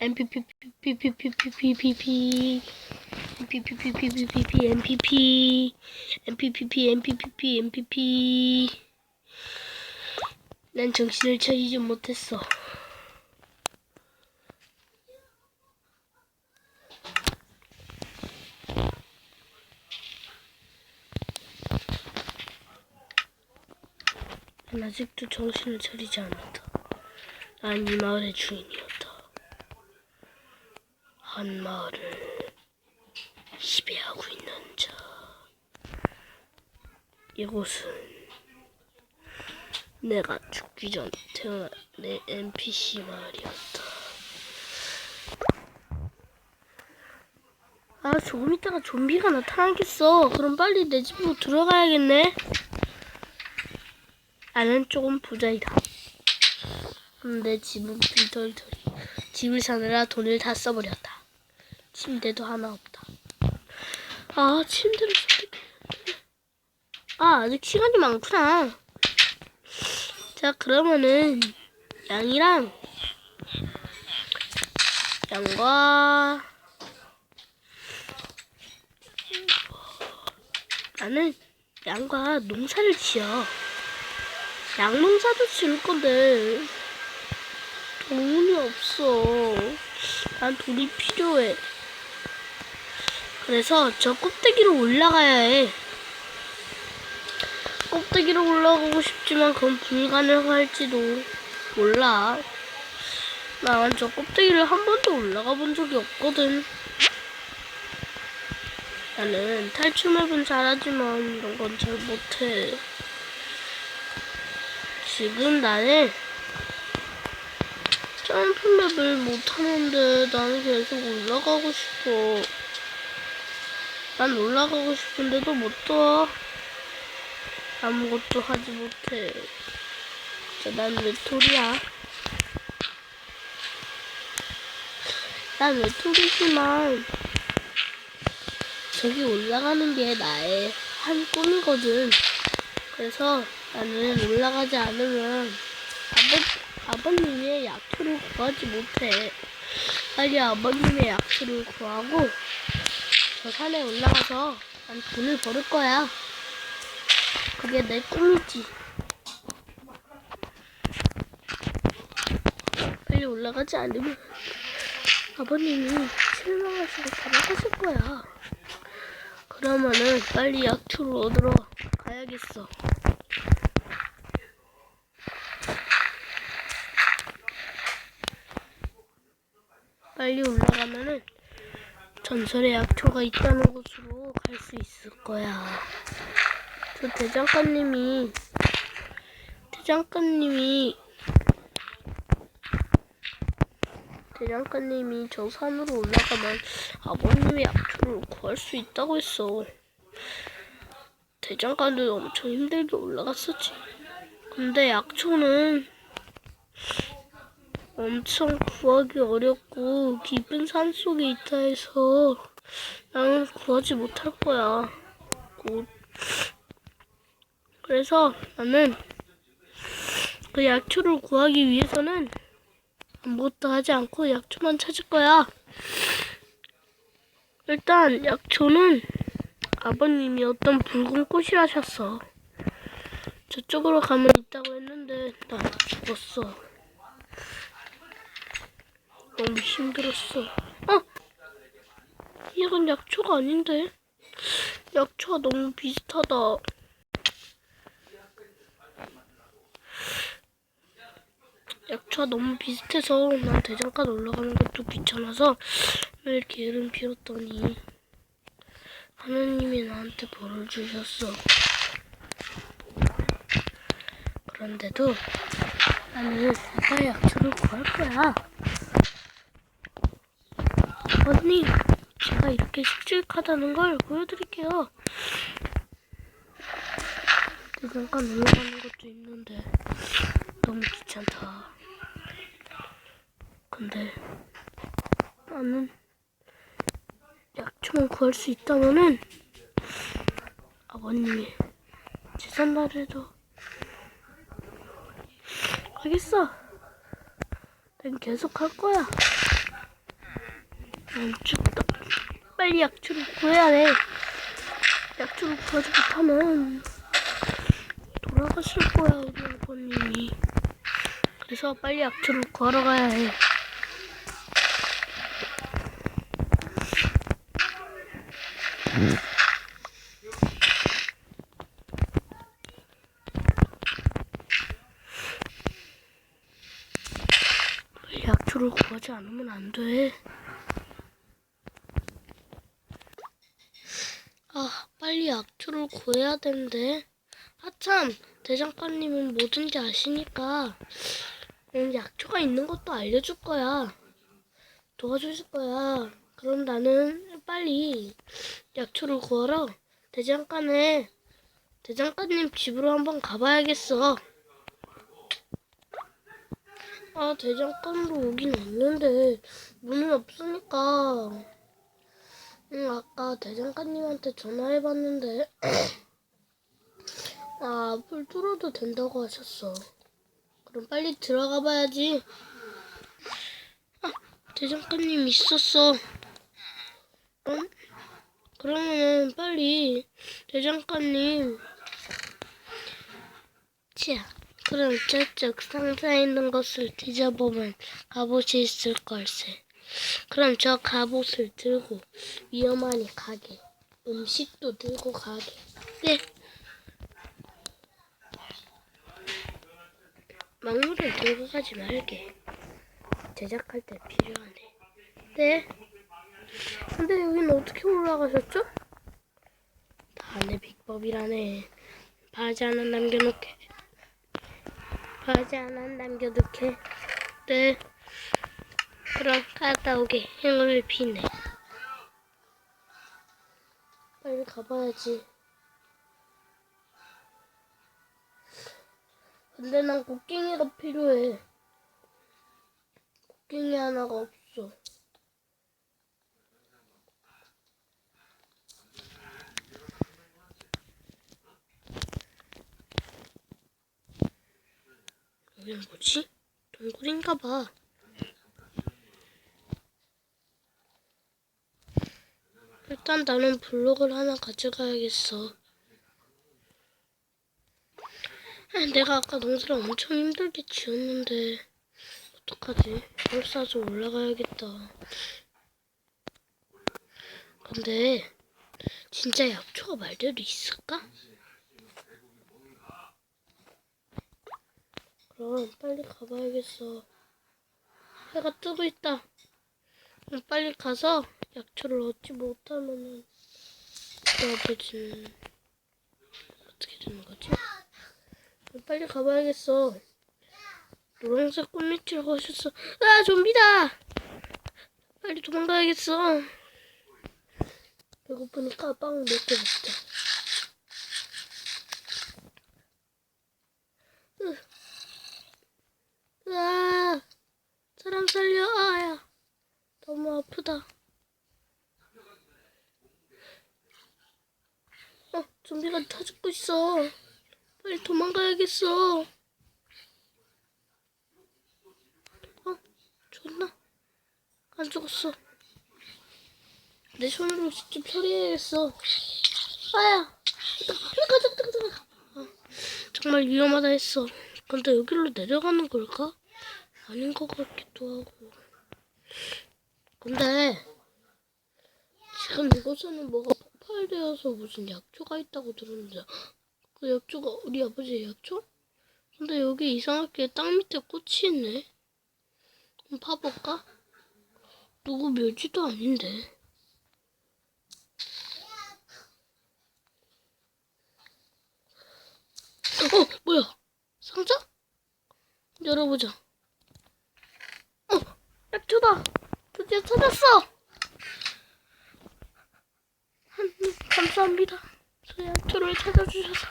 MPP PPPPPP MPPPPPP MPP MPPP MPPP MPP 난 정신을 차리지 못했어. 난 아직도 정신을 차리지 않았다. 난 이 마을의 주인이었다. 한 마을을 지배하고 있는 자. 이곳은 내가 죽기 전 태어난 내 NPC 마을이었다. 아, 조금 있다가 좀비가 나타나겠어. 그럼 빨리 내 집으로 들어가야겠네. 나는 조금 부자이다. 근데 집은 빈털털이. 집을 사느라 돈을 다 써버렸다. 침대도 하나 없다. 아, 침대를. 아, 아직 시간이 많구나. 자, 그러면은, 양이랑, 양과, 나는 양과 농사를 지어. 양농사도 지을 건데, 돈이 없어. 난 돈이 필요해. 그래서 저 꼭대기로 올라가야 해. 꼭대기로 올라가고 싶지만 그건 불가능할지도 몰라. 난 저 꼭대기를 한 번도 올라가 본 적이 없거든. 나는 탈출맵은 잘하지만 이런 건 잘 못해. 지금 나는 점프맵을 못하는데 나는 계속 올라가고 싶어. 난 올라가고 싶은데도 못 떠. 아무것도 하지 못해. 자, 난 외톨이야. 난 외톨이지만 저기 올라가는 게 나의 한 꿈이거든. 그래서 나는 올라가지 않으면 아버, 아버님의 약초를 구하지 못해. 빨리 아버님의 약초를 구하고 저 산에 올라가서 난 돈을 벌을 거야. 그게 내 꿈이지. 빨리 올라가지 않으면 아버님이 실망하시고 돌아가실 거야. 그러면은 빨리 약초를 얻으러 가야겠어. 빨리 올라가면은 전설의 약초가 있다는 곳으로 갈 수 있을 거야. 저 대장간님이 대장간님이 대장간님이 저 산으로 올라가면 아버님의 약초를 구할 수 있다고 했어. 대장간도 엄청 힘들게 올라갔었지. 근데 약초는 엄청 구하기 어렵고 깊은 산 속에 있다 해서 나는 구하지 못할 거야. 곧. 그래서 나는 그 약초를 구하기 위해서는 아무것도 하지 않고 약초만 찾을 거야. 일단 약초는 아버님이 어떤 붉은 꽃이라셨어. 저쪽으로 가면 있다고 했는데 나 죽었어. 너무 힘들었어. 어? 이건 약초가 아닌데? 약초가 너무 비슷하다. 약초가 너무 비슷해서 난 대장간 올라가는 것도 귀찮아서 매일 게으름 피웠더니 하나님이 나한테 벌을 주셨어. 그런데도 나는 내가 약초를 구할 거야. 아버님, 제가 이렇게 씩씩하다는 걸 보여드릴게요. 잠깐 올라가는 것도 있는데 너무 귀찮다. 근데 나는 약초만 구할 수 있다면은 아버님이 제삿날에도 알겠어. 난 계속 할 거야. 안 죽다. 빨리 약초를 구해야 돼. 약초를 구하지 못하면 돌아가실 거야 우리 아버님이. 그래서 빨리 약초를 구하러 가야 해. 약초를 구하지 않으면 안 돼. 아, 빨리 약초를 구해야 되는데. 아참, 대장간님은 뭐든지 아시니까 음, 약초가 있는 것도 알려줄 거야. 도와줄 거야. 그럼 나는 빨리 약초를 구하러 대장간에 대장간님 집으로 한번 가봐야겠어. 아, 대장간으로 오긴 왔는데 문은 없으니까. 응, 아까 대장간님한테 전화해봤는데 아, 불 뚫어도 된다고 하셨어. 그럼 빨리 들어가 봐야지. 아, 대장간님 있었어. 응? 그러면은 빨리 대장간님. 자, 그럼 저쪽 상자에 있는 것을 뒤져보면 갑옷이 있을 걸세. 그럼 저 갑옷을 들고 위험하니 가게. 음식도 들고 가게. 네. 막물을 들고 가지 말게. 제작할 때 필요하네. 네. 근데 여기는 어떻게 올라가셨죠? 다내 비법이라네. 바지 하나 남겨놓게. 바지 하나 남겨놓게. 네. 그럼 갔다 오게. 행운을 비네. 빨리 가봐야지. 근데 난 곡괭이가 필요해. 곡괭이 하나가 없어. 여긴 뭐지? 동굴인가 봐. 일단 나는 블록을 하나 가져가야겠어. 아, 내가 아까 농사를 엄청 힘들게 지었는데 어떡하지? 뭘 싸서 올라가야겠다. 근데 진짜 약초가 말대로 있을까? 그럼 빨리 가봐야겠어. 해가 뜨고 있다. 빨리 가서 약초를 얻지 못하면은 아버지는 어떻게 되는 거지? 빨리 가봐야겠어. 노란색 꽃밑이라고 하셨어. 아 좀비다. 빨리 도망가야겠어. 배고프니까 빵 몇 개 먹자. 으. 으아, 사람 살려, 아야. 너무 아프다. 어, 좀비가 다 죽고 있어. 빨리 도망가야겠어. 어, 죽었나? 안 죽었어. 내 손으로 직접 처리해야겠어. 아야! 가자, 가자, 가자. 어, 정말 위험하다 했어. 근데 여기로 내려가는 걸까? 아닌 것 같기도 하고. 근데 지금 이곳에는 뭐가 폭발되어서 무슨 약초가 있다고 들었는데 그 약초가 우리 아버지의 약초? 근데 여기 이상하게 땅 밑에 꽃이 있네. 그럼 파볼까? 누구 묘지도 아닌데. 어, 뭐야? 상자? 열어보자. 어, 약초다. 드디어 찾았어. 하나님, 감사합니다. 저 약초를 찾아주셔서.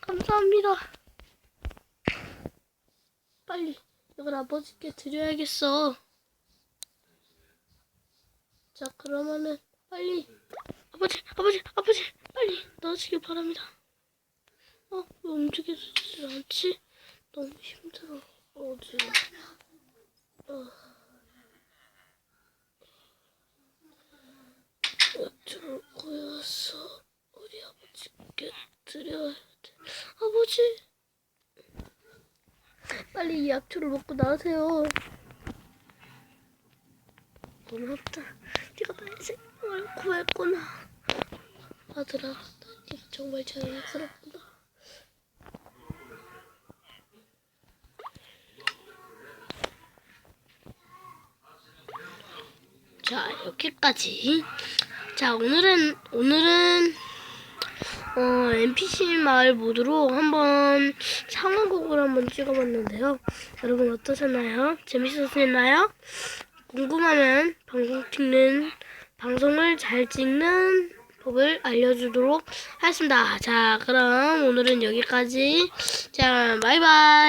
감사합니다. 빨리 이걸 아버지께 드려야겠어. 자, 그러면은 빨리 아버지, 아버지, 아버지, 빨리 넣으시길 바랍니다. 어, 왜 움직이지 않지? 너무 힘들어. 어지. 어. 여쭈를 고여서 우리 아버지께 드려야 돼. 아버지! 빨리 이 약초를 먹고 나가세요. 고맙다. 네가 나의 생명을 구했구나. 아들아, 나네 정말 자랑스럽구나. 자, 여기까지. 자, 오늘은, 오늘은, 어, NPC 마을 모드로 한번 상황곡을 한번 찍어봤는데요. 여러분 어떠셨나요? 재밌었나요? 궁금하면 방송 찍는, 방송을 잘 찍는 법을 알려주도록 하겠습니다. 자, 그럼 오늘은 여기까지. 자, 바이바이.